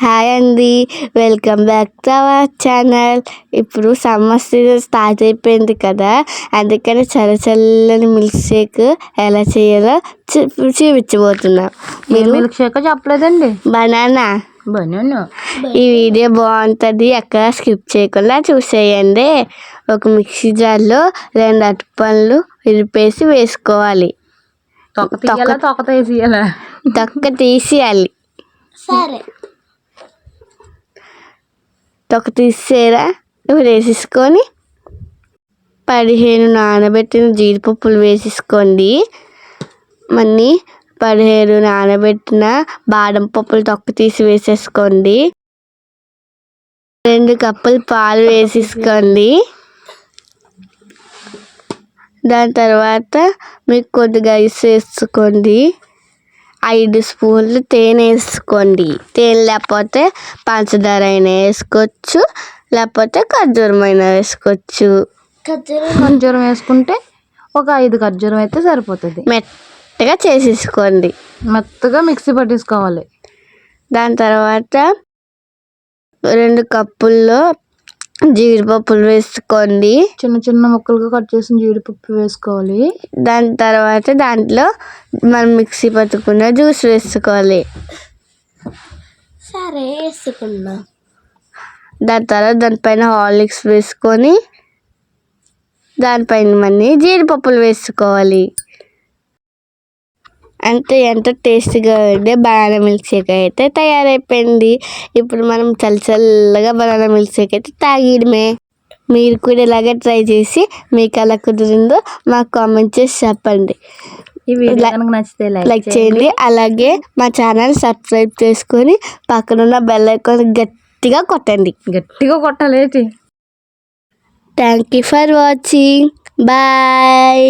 Hi అండి. Welcome back to our channel. ఇప్పుడు summer season start అయిపోయింది కదా. అందుకని చల్ల చల్లని మిల్క్ షేక్ ఎలా చేయాలో చూపించబోతున్నా. మీరు? మిల్క్ షేక్ చెప్పలేదండి. బనానా. బనానా. ఈ వీడియో బాగుంటుంది ఎక్కడ స్కిప్ చేయకుండా చూసేయండి. ఒక మిక్సీ జార్లో రెండు అరటిపండ్లు ఇరిపేసి వేసుకోవాలి. తొక్క తీయాలా తొక్క తీసేయాలా? తొక్క తీసేయాలి. సరే. తొక్క తీసేరా ఇప్పుడు వేసేసుకొని పదిహేను నానబెట్టిన జీడిపప్పులు వేసేసుకోండి. మళ్ళీ పదిహేను నానబెట్టిన బాదం పప్పులు తొక్క తీసి వేసేసుకోండి. రెండు కప్పులు పాలు వేసేసుకోండి. దాని తర్వాత మీకు కొద్దిగా ఐస్ వేసుకోండి. ఐదు స్పూన్లు తేనె వేసుకోండి. తేనె లేకపోతే పంచదార అయినా వేసుకోవచ్చు లేకపోతే ఖర్జూరం అయినా వేసుకోవచ్చు. ఖర్జూరం వేసుకుంటే ఒక ఐదు ఖర్జూరం అయితే సరిపోతుంది. మెత్తగా చేసేసుకోండి. మెత్తగా మిక్సీ పట్టేసుకోవాలి. దాని తర్వాత రెండు కప్పుల్లో జీడిపప్పులు వేసుకోండి. చిన్న చిన్న ముక్కలుగా కట్ చేసిన జీడిపప్పు వేసుకోవాలి. దాని తర్వాత దాంట్లో మనం మిక్సీ పట్టుకున్న జ్యూస్ వేసుకోవాలి. సరే వేసుకున్నా దాని తర్వాత దానిపైన హార్లిక్స్ వేసుకొని దానిపైన మళ్ళీ జీడిపప్పులు వేసుకోవాలి. అంతే ఎంత టేస్ట్గా ఉండే బనానా మిల్క్ షేక్ అయితే తయారైపోయింది. ఇప్పుడు మనం చల్ల చల్లగా బనానా మిల్క్ షేక్ అయితే తాగిడమే మీరు కూడా ఇలాగే ట్రై చేసి మీకు ఎలా కుదిరిందో మాకు కామెంట్ చేసి చెప్పండి. ఈ వీడియో కనుక నచ్చితే లైక్ చేయండి. అలాగే మా ఛానల్ సబ్స్క్రైబ్ చేసుకొని పక్కనున్న బెల్ ఐకాన్ గట్టిగా కొట్టండి. గట్టిగా కొట్టాలి thank you for watching bye